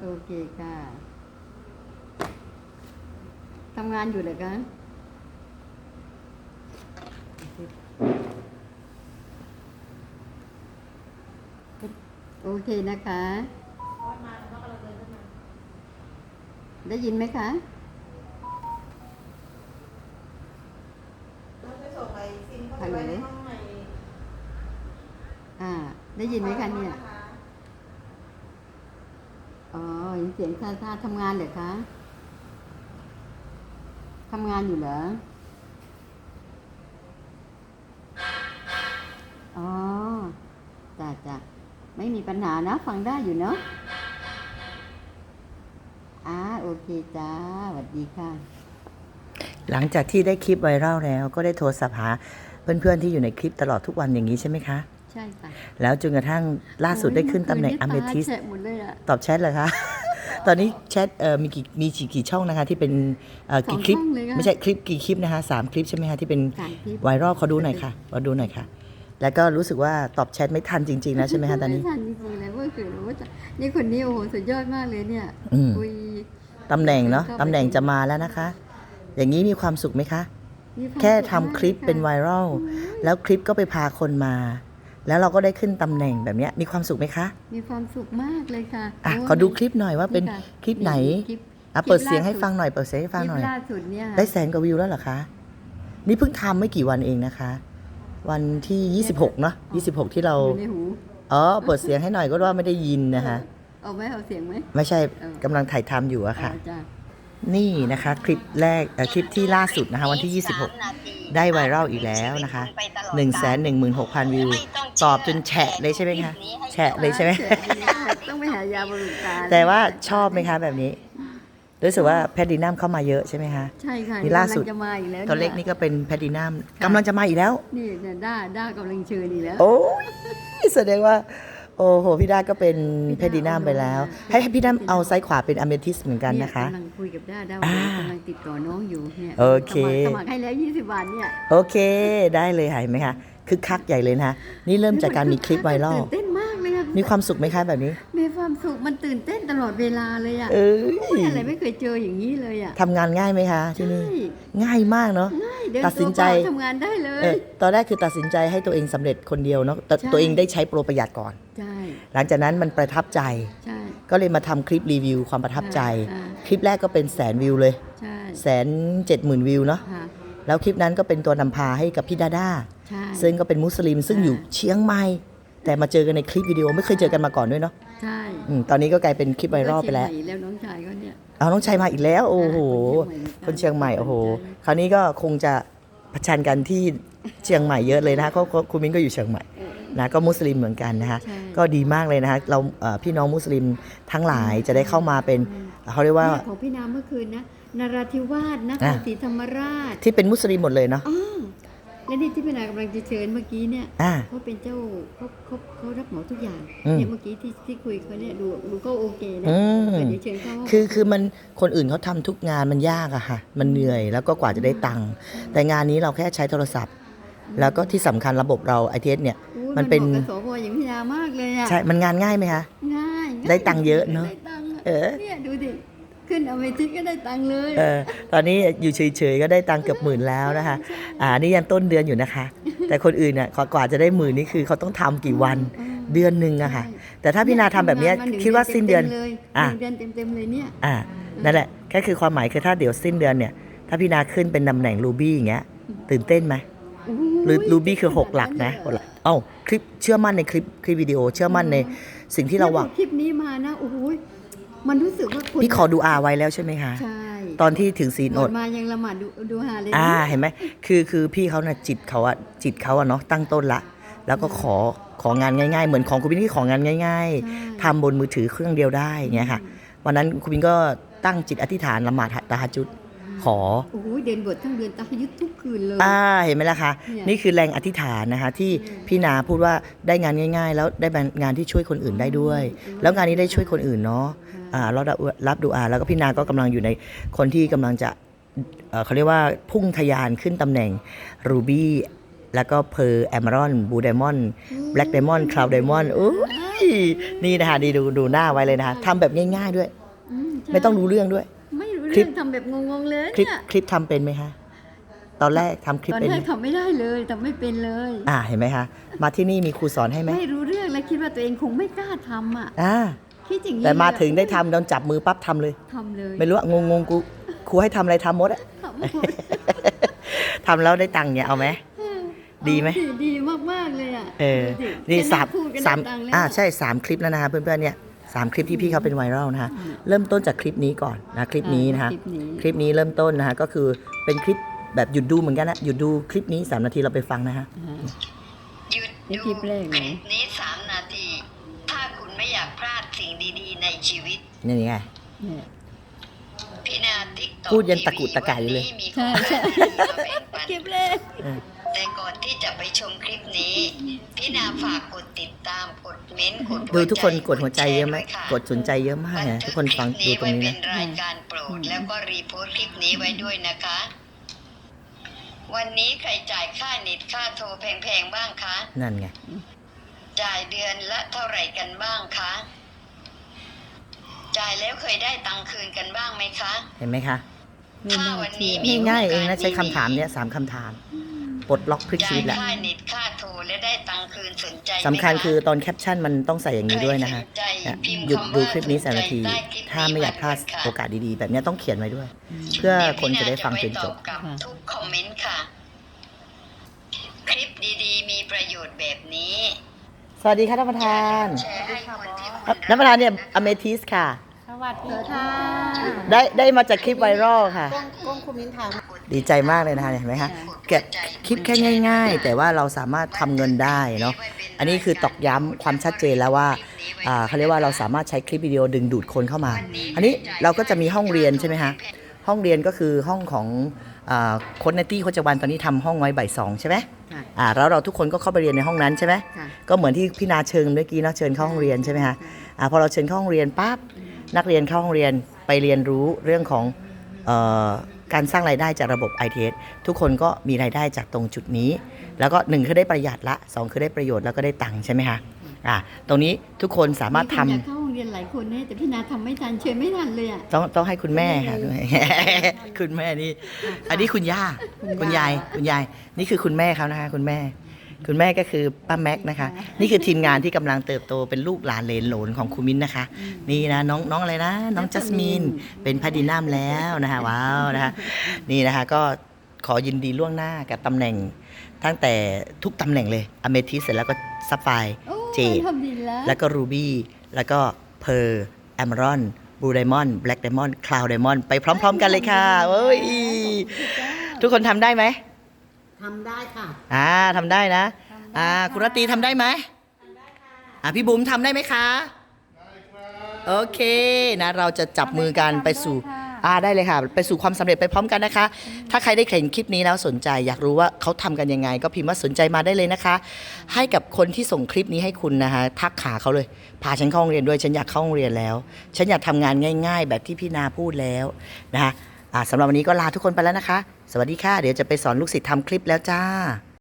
โอเคค่ะทำงานอยู่เหรอคะโอเคนะคะ ได้ยินไหมคะเราจะส่งไอ้ซิมเข้าไปไว้ในห้องในอ่า ได้ยินไหมคะเนี่ยห้ องะอ๋อเห็นเสียงซาซาทำงานเหรอคะทำงานอยู่เหรอ อ๋อจ้ะจ้ะไม่มีปัญหานะ ฟังได้อยู่เนาะอ่าโอเคจ้าสวัสดีค่ะ หลังจากที่ได้คลิปไวรัลแล้ว ก็ได้โทรศัพท์หาเพื่อนๆที่อยู่ในคลิปตลอดทุกวันอย่างนี้ใช่ไหมคะ ใช่ค่ะ แล้วจนกระทั่งล่าสุดได้ขึ้นตำแหน่งอโยเมมื่คืทิสตาแฉะหมดเลยอะ ตอบแชทเลยคะ ตอนนี้แชทเอ่อมีกี่มีกี่กี่ช่องนะคะ ที่เป็นเอ่อกี่คลิปสองช่องเลยค่ะไม่ใช่คลิปกี่คลิปนะคะสามคลิปใช่ไหมคะที่เป็นสามคลิปไวรัลขอดูหน่อยค่ะขอดูหน่อยค่ะแล้วก็รู้สึกว่าตอบแชทไม่ทันจริงๆแล้วใช่ไหมคะตอนนี้ไม่ทันจริงๆเลยเมื่อคืนว่าจะนี่คนนี้โอ้โหสุดยอดมากเลยเนี่ยอืมคุยตำแหน่งเนาะเข้าไปตำแหน่งจะมาแล้วนะคะ อย่างนี้มีความสุขไหมคะมีวามแค่สุขทำมากคลิปเป็นไวค่ะรัลแล้วคลิปก็ไปพาคนมา แล้วเราก็ได้ขึ้นตำแหน่งแบบเนี้ยมีความสุขไหมคะ มีความสุขมากเลยค่ะอะโยขอดูคลิปหน่อยว่าเป็นค่ะคลิปไหนคลิปอะคลิปเปิดเสียงให้ล่าสุดฟังหน่อยเปิดเสียงให้ฟังหน่อยคลิปล่าสุดเนี่ยได้แสนกว่าวิวแล้วเหรอคะนี่เพิ่งทำไม่กี่วันเองนะคะ วันที่ 26เนาะ26 ที่เราอยู่ในหูอ๋อเปิดเสียงให้หน่อยก็ว่าไม่ได้ยินนะคะเอาไหมเอาเสียงไหมไม่ใช่เออกำลังถ่ายทำอยู่อะค่ะเอาจ้ะนี่นะคะคลิปแรกเอ่อคลิปที่ล่าสุดนะคะ วันที่ 26 ได้ไวรัลอีกแล้วนะคะ 1 1 6 0 0 0 วิว ตอบจนแฉะเลยใช่ไหมคะ แฉะเลยใช่ไหม ต้องไปหายาบำรุงตาแต่ว่าชอบไหมคะแบบนี้ รู้สึกว่าแพดดินัมเข้ามาเยอะใช่ไหมคะ ใช่ค่ะนี่ล่าสุด กำงจะมาอีกแล้วตัวเล็กยนี่ก็เป็นแพดดินัมกำลังจะมาอีกแล้ว นี่เนี่ยด้าด้ากำลังเชิญอีกแล้ว โอ้ยแสดงว่า โอ้โห พี่ด้าก็เป็นพี่เพด้าดินัมเอาไปแล้วลงมาให้ให้พี่ด้าเอาซ้ายขวาเป็นอเมทิสเหมือนกันนะคะเยกำลังคุยกับด้าด้าอ่ากำลังติดต่อน้องอยู่เนี่ยโอเค สมัครสมัครให้แล้ว 20 บาทเนี่ย โอเค ได้เลยค่ะเห็นไหมคะ คึกคักใหญ่เลยนะคะนี่เริ่มจากการมีคลิปไวรัลตื่นเต้นมากเลยอะมีความสุขไหมคะแบบนี้ มีความสุขมันตื่นเต้นตลอดเวลาเลยอะเออโอ้ยอะไรไม่เคยเจออย่างนี้เลยอะทำงานง่ายไหมคะที่นี่ใช่ง่ายมากเนาะง่ายเดินตัดสินใจตัวเปล่าทำงานได้เลเอยอตอนแรกคือตัดสินใจให้ตัวเองสำเร็จคนเดียวเนาะแต่ใช่ตัวเองได้ใช้โปรประหยัดก่อนใช่หลังจากนั้นมันประทับใจใช่ก็เลยมาทำคลิปรีวิวความประทับใจอ่าคลิปแรกก็เป็นแสนวิวเลยใช่แสนเจ็ดหมื่นวิวเนาะค่ะแล้วคลิปนั้นก็เป็นตัวนำพาให้กับพี่ดาด้า ใช่ซึ่งก็เป็นมุสลิม ซึ่งอ่าอยู่เชียงใหม่แต่มาเจอกันในคลิปวิดีโอไม่เคยเจอกันมาก่อนด้วยเนาะใช่อืมตอนนี้ก็กลายเป็นคลิปไวรัลไปแล้วเชียงใหม่แล้วน้องชายก็เนี่ยเอาน้องชัยมาอีกแล้ว โอ้โหคคนนเชีเชียยงงใหใหม่ม่โอ้โหคราวนี้ก็คงจะประชันกันที่เชียงใหม่เยอะเลยนะคะเพราะเพราะคุณมิ้นก็อยู่เชียงใหม่เออนะก็มุสลิมเหมือนกันนะคะใช่ก็ดีมากเลยนะคะเราเอ่อพี่น้องมุสลิมทั้งหลายจะได้เข้ามาเป็นเขาเรียกว่าเนี่ยของพี่น้ำเมื่อคืนนะนราธิวาสนคอะรศรีธรรมราชที่เป็นมุสลิมหมดเลยเนาะอ้าว และนี่ที่พี่นากำลังจะเชิญเมื่อกี้เนี่ยอ่า เขาเป็นเจ้าเขาเขาเขารับเหมาทุกอย่างอืมเนี่ยเมื่อกี้ที่ที่คุยเขาเนี่ยดูดูก็โอเคนะอืมเดี๋ยวเชิญเขาคือคือมันคนอื่นเขาทำทุกงานมันยากอะค่ะ มันเหนื่อยแล้วก็กว่าจะได้ตังค์แต่งานนี้เราแค่ใช้โทรศัพท์ แล้วก็ที่สำคัญระบบเราไอเทสเนี่ยอุ๊ยมันเป็น หมาะกับสวอย่างพี่นามากเลยอะใช่มันงานง่ายไหมคะ ง่ายง่ายได้ตังค์เยอะเนอะได้ตังค์ะเออ เนี่ยดูดิ ขึ้นเอาไปทิศก็ได้ตังค์เลยเออตอนนี้อยู่เฉยๆก็ได้ตังค์เกือบหมื่นแล้วนะคะ อ่านี่ยังต้นเดือนอยู่นะคะ แต่คนอื่นเนี่ยกว่าจะได้หมื่นนี่คือเขาต้องทำกี่วันเดือนหนึ่งอะค่ะ แต่ถ้าพี่นาทำแบบเนี้ยทำงมหงคิดว่าสิ้นเดือนเลยอะหนึ่งเดือนเต็มๆเลยเนี่ยอ่านั่นแหละก็คือความหมายคือถ้าเดี๋ยวสิ้นเดือนเนี่ย ถ้าพี่นาขึ้นเป็นตำแหน่งรูบี้อย่างเงี้ยตื่นเต้นไหมหรือรูบี้คือ6หลักนะหกหลักเอ้าคลิปเชื่อมั่นในคลิปคลิปวิดีโอ เชื่อมั่นในสิ่งที่เราหวังนี่ยพอคลิปนี้มานะโอ้โห มันรู้สึกว่าคุณพี่ขอดูอาไว้แล้วใช่ไหมคะใช่ตอนที่ถึงศีลหมอดดมายังละหมาดดูดูหาเลยนะอ่าเห็นไหมคือคือพี่เขาน่ะจิตเขาอะจิตเขาอะเนาะตั้งต้นละ แล้วก็ขอของานง่ายๆ เหมือนของคุณบินที่ของานง่ายใช่ๆทำบนมือถือเครื่องเดียวได้อย่างเงี้ยค่ะวันนั้นคุณบินก็ตั้งจิตอธิษฐานละหมาดตาฮะจุด ขอโอ้โหเดินบททั้งเดือนตายุดทุกคืนเลย อ่าเห็นไหมล่ะคะเนี่ยนี่คือแรงอธิษฐานนะคะ ที่พี่นาพูดว่าได้งานง่าย ๆ แล้วได้งานที่ช่วยคนอื่นได้ด้วย แล้วงานนี้ได้ช่วยคนอื่นเนาะอ่าเรารับรับดูอาแล้วก็พี่นาก็กำลังอยู่ในคนที่กำลังจะเอ่อเขาเรียกว่าพุ่งทะยานขึ้นตำแหน่งรูบี้แล้วก็เพอร์แอมารอนบูไดมอนด์แบล็กไดมอนด์คลาวไดมอนด์โอ้ยนี่นะคะดีดูดูหน้าไว้เลยนะคะทำแบบง่าย ๆด้วยอืใช่ไม่ต้องรู้เรื่องด้วยไม่รู้ คลิเรื่ปองทำแบบงงๆเลยคลิปเนี่ยคลิปทำเป็นไหมคะตอนแรกทำคลิปตอนเป็นแรไหมกทำไม่ได้เลยทำไม่เป็นเลย อ่าเห็นไหมคะมาที่นี่มีครูสอนให้ไหมไม่รู้เรื่องและคิดว่าตัวเองคงไม่กล้าทำอะอ่าคิดอย่างนี้แต่มาเลยอะถึงได้ทำโดนจับมือปั๊บทำเลย ทำเลยไม่รู้อะงงงๆกูครูให้ทำอะไรทำหมดอะทำหมดทำแล้วได้ตังค์เนี่ยเอาไหม ดีไหม ดีดีมากๆเลยอะเออดูสินี่แค่สามพูดก็สามได้ตังค์แล้วอ่าใช่สามคลิปแล้วนะคะเพื่อนๆเนี่ย สามคลิปที่พี่เขาเป็นไวรัลนะคะเริ่มต้นจากคลิปนี้ก่อนนะคลิปนี้นะคะคลิปนี้คลิปนี้เริ่มต้นนะคะก็คือเป็นคลิปแบบหยุดดูเหมือนกันนะหยุดดูคลิปนี้3นาทีเราไปฟังนะคะอ่าหยุดนี่ดูคลิปแรกคเลยลิปนี้สามนาที ถ้าคุณไม่อยากพลาดสิ่งดีๆ ในชีวิตนี่ไงเนี่ยพี่นาติ๊กตอกพูดยันตะกุดตะก่ายอยู่เลยมีขใช่องใช่ดีมาแบ่งปันคลิปแรกเออแต่ก่อนที่จะไปชมคลิปนี้ พี่นาฝากกด ติดตามกดเม้นต์กดดูทุกคนกดหัวใจเยอะไหมแชร์ด้วค่กดสนใจเยอะมากบันะทึทุกคนฟังดูตรงนี้ไว้นะเป็นรายการโปรดแล้วก็รีโพสต์คลิปนี้ไว้ด้วยนะคะ วันนี้ใครจ่ายค่าเน็ตค่าโทรแพงๆบ้างคะนั่นไงจ่ายเดือนละเท่าไหร่กันบ้างคะจ่ายแล้วเคยได้ตังค์คืนกันบ้างไหมคะ เห็นไหมคะไม่น่าเชื่อมีนี่ง่ายเองนะโอกาสใช้คำถามเนี้ยสามคำถาม ปลดล็อกพลิกชีจ่ายวิตแหละค่าเน็ตค่าโทรและได้ตังค์คืนสนใจไหมสำคัญะคือตอนแคปชั่นมันต้องใส่อย่างนี้ด้วยนะคะใครสนใจเนี่ยพิมพ์หยุดคำว่าดูคลิปนี้สามสนใจนาที ใต้คลิปนี้ ถ้าไม่อยากพลาดไว้ด้วยค่ะโอกาสดีๆ แบบเนี้ยต้องเขียนไว้ด้วย เพื่อคนจะได้ฟังจนจบ เดี๋ยวพี่นาจะไปตอบกับทุกคอมเมนต์ค่ะ คลิปดีๆ มีประโยชน์แบบนี้สวัสดีค่ะท่านประธานแชร์ให้คนที่คุครับณท่านประธานเนี่ยอเมทิสค่ะ สวัสดีค่ะได้ได้มาจากคลิปไวรัลค่ะก้องก้องคุณมิ้นถาม ดีใจมากเลยนะคะเห็นไหมคะแกะคลิปแค่ง่าย ๆ แต่ว่าเราสามารถทำเงินได้เนาะอันนี้คือตอกย้ำความชัดเจนแล้วว่าอ่าเขาเรียกว่าเราสามารถใช้คลิปวิดีโอดึงดูดคนเข้ามา อันนี้เราก็จะมีห้องเรียนใช่ไหมคะห้องเรียนก็คือห้องของอาคนในตี้โคจวันตอนนี้ทำห้องไว้บ่ายสองใช่ไหมค่ะอ่าแล้วเราทุกคนก็เข้าไปเรียนในห้องนั้นใช่ไหมค่ะก็เหมือนที่พี่นาเชิญเมื่อกี้เนาะเชิญเข้าห้องเรียนใช่ไหมคะอ่าพอเราเชิญเข้าห้องเรียนปั๊บนักเรียนเข้าห้องเรียนไปเรียนรู้เรื่องของเออ การสร้างรายได้จากระบบ ITS ทุกคนก็มีรายได้จากตรงจุดนี้ แล้วก็หนึ่งคือได้ประหยัดละสองคือได้ประโยชน์แล้วก็ได้ตังค์ใช่ไหมคะอ่าตรงนี้ทุกคนสามารถทำคนอยากเข้าโรงเรียนหลายคนเนี่ยแต่พี่นาทำไม่ทันเชิญไม่ทันเลยอะ ต้องต้องให้คุณแม่ค่ะด้วยคุณแม่นี่ อันนี้คุณย่า คุณยาย คุณยาย นี่คือคุณแม่เขานะคะ คุณแม่ คุณแม่ก็คือป้าแม็กนะคะ นี่คือทีมงานที่กำลังเติบโตเป็นลูกหลานเหลนโหลนของคุณมิ้นนะคะ นี่นะน้องน้องอะไรนะ น้องจัสมินเป็นพาดีนัมแล้วนะคะว้าวนะคะนี่นะคะก็ขอยินดีล่วงหน้ากับตำแหน่งตั้งแต่ทุกตำแหน่งเลยอเมทิสเสร็จแล้วก็ซัฟไฟโอ้เจดทำดีแล้วแล้วก็รูบี้แล้วก็เพอร์แอมรอนบูไดมอนด์แบล็กไดมอนด์คลาวไดมอนด์ไปพร้อม ๆ กันเลยค่ะเอ้ยทุกคนทำได้ไหม ทำได้ค่ะ อ่าทำได้นะ อ่าคุณรตรีทำได้ไหมอ่าพี่บุ๋มทำได้ไหมคะโอเคนะเราจะจับมือกันไปสู่ อ่าได้เลยค่ะ ไปสู่ความสำเร็จไปพร้อมกันนะคะ ถ้าใครได้เห็นคลิปนี้แล้วสนใจ อยากรู้ว่าเขาทำกันยังไง ก็พิมพ์ว่าสนใจมาได้เลยนะคะ ให้กับคนที่ส่งคลิปนี้ให้คุณนะคะทักขาเขาเลย พาฉันเข้าโรงเรียนด้วย ฉันอยากเข้าโรงเรียนแล้ว ฉันอยากทำงานง่าย ๆ แบบที่พี่นาพูดแล้วนะคะอ่า สำหรับวันนี้ก็ลาทุกคนไปแล้วนะคะ สวัสดีค่ะ เดี๋ยวจะไปสอนลูกศิษย์ทำคลิปแล้วจ้า